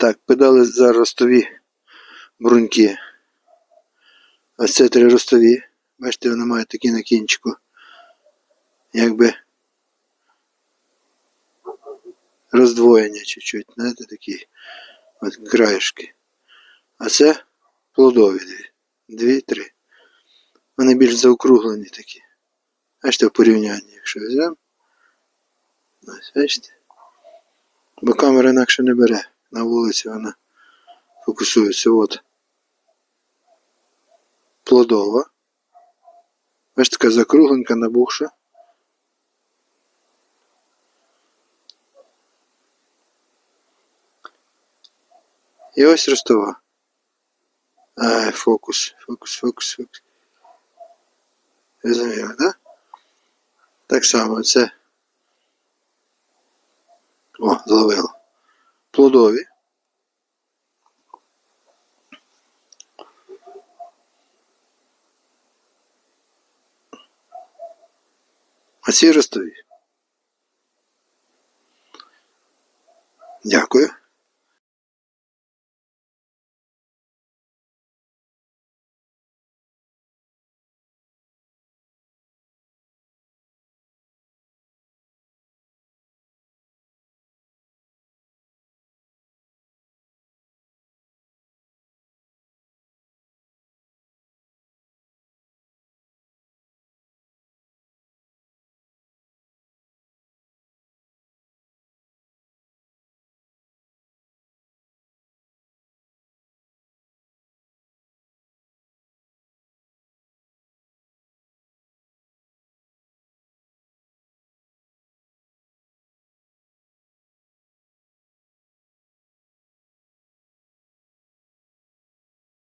Так, педали за ростові бруньки. Ось це три ростові. Бачите, вони мають такі на кінчику. Якби роздвоєння чуть-чуть, знаєте, такі от краєшки. А це плодові дві. Дві, три. Вони більш заокруглені такі. Бачите, в порівнянні, якщо візьмемо. Ось, бачите? Бо камера інакше не бере. На вулиці вона фокусується. От. Плодова. Бачите, така закругленька, набухша. І ось ростова. Ай, фокус, фокус, фокус, фокус. Розуміло, да? Так само це. О, зловило. Плодові. А ці ростові. Дякую.